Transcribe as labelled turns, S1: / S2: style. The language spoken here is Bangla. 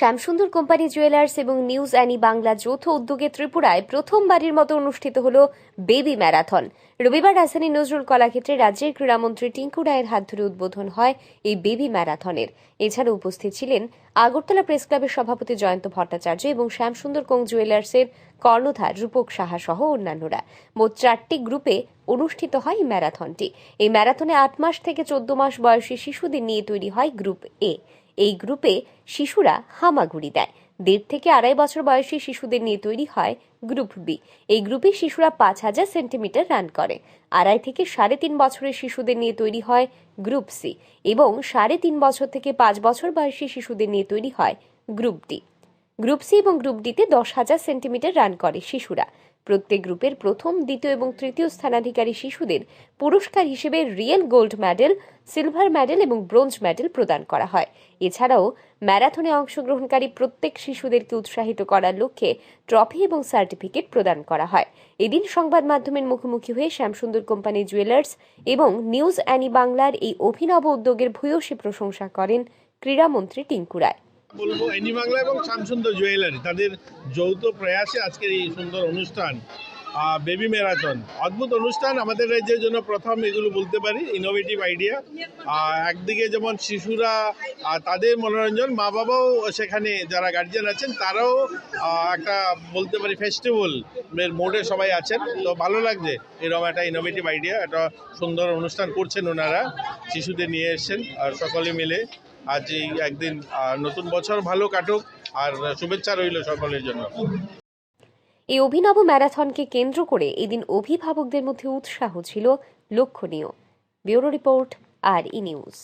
S1: শ্যামসুন্দর কোম্পানি জুয়েলার্স এবং নিউজ অ্যানি বাংলা যৌথ উদ্যোগে ত্রিপুরায় প্রথমবারের মতো অনুষ্ঠিত হল বেবি ম্যারাথন। রবিবার রাজধানী নজরুল কলাক্ষেত্রে রাজ্যের ক্রীড়ামন্ত্রী টিঙ্কু রায়ের হাত ধরে উদ্বোধন হয় এই বেবি ম্যারাথনের। এছাড়া উপস্থিত ছিলেন আগরতলা প্রেস ক্লাবের সভাপতি জয়ন্ত ভট্টাচার্য এবং শ্যামসুন্দর কোং জুয়েলার্সের কর্ণধার রূপক সাহা সহ অন্যান্যরা। মোট চারটি গ্রুপে অনুষ্ঠিত হয় এই ম্যারাথনটি। এই ম্যারাথনে আট মাস থেকে চোদ্দ মাস বয়সী শিশুদের নিয়ে তৈরি হয় গ্রুপ এ। এই গ্রুপে শিশুরা হামাগুড়ি দেয়। দেড় থেকে আড়াই বছর বয়সী শিশুদের নিয়ে তৈরি হয় গ্রুপ বি। এই গ্রুপে শিশুরা পাঁচ হাজার সেন্টিমিটার রান করে। আড়াই থেকে সাড়ে তিন বছরের শিশুদের নিয়ে তৈরি হয় গ্রুপ সি এবং সাড়ে তিন বছর থেকে পাঁচ বছর বয়সী শিশুদের নিয়ে তৈরি হয় গ্রুপ ডি। গ্রুপ সি এবং গ্রুপ ডিতে দশ হাজার সেন্টিমিটার রান করে শিশুরা। প্রত্যেক গ্রুপের প্রথম, দ্বিতীয় এবং তৃতীয় স্থানাধিকারী শিশুদের পুরস্কার হিসেবে real gold medal, silver medal এবং ব্রোঞ্জ মেডেল প্রদান করা হয়। এছাড়াও ম্যারাথনে অংশগ্রহণকারী প্রত্যেক শিশুদেরকে উৎসাহিত করার লক্ষ্যে ট্রফি এবং সার্টিফিকেট প্রদান করা হয়। এদিন সংবাদ মাধ্যমের মুখোমুখি হয়ে শ্যামসুন্দর কোম্পানি জুয়েলার্স এবং নিউজ অ্যানি বাংলার এই অভিনব উদ্যোগের ভূয়সী প্রশংসা করেন ক্রীড়ামন্ত্রী টিঙ্কু রায়।
S2: বলব এনি বাংলা এবং শ্যামসুন্দর জুয়েলারি। তাদের যৌথ প্রয়াসে আজকের এই সুন্দর অনুষ্ঠান বেবি ম্যারাথন। অদ্ভুত অনুষ্ঠান, আমাদের রাজ্যের জন্য প্রথম এগুলো বলতে পারি ইনোভেটিভ আইডিয়া একদিকে যেমন শিশুরা তাদের মনোরঞ্জন, মা বাবাও সেখানে যারা গার্জিয়ান আছেন, তারাও একটা বলতে পারি ফেস্টিভ্যাল এর মোডে সবাই আছেন। তো ভালো লাগছে, এরকম একটা ইনোভেটিভ আইডিয়া একটা সুন্দর অনুষ্ঠান করছেন ওনারা, শিশুদের নিয়ে এসছেন, আর সকলে মিলে। আজ এই একদিন নতুন বছর ভালো কাটুক, আর শুভেচ্ছা রইল সকলের জন্য।
S1: এই অভিনব ম্যারাথনকে কেন্দ্র করে এদিন অভিভাবকদের মধ্যে উৎসাহ ছিল লক্ষণীয়। Bureau report, R E news.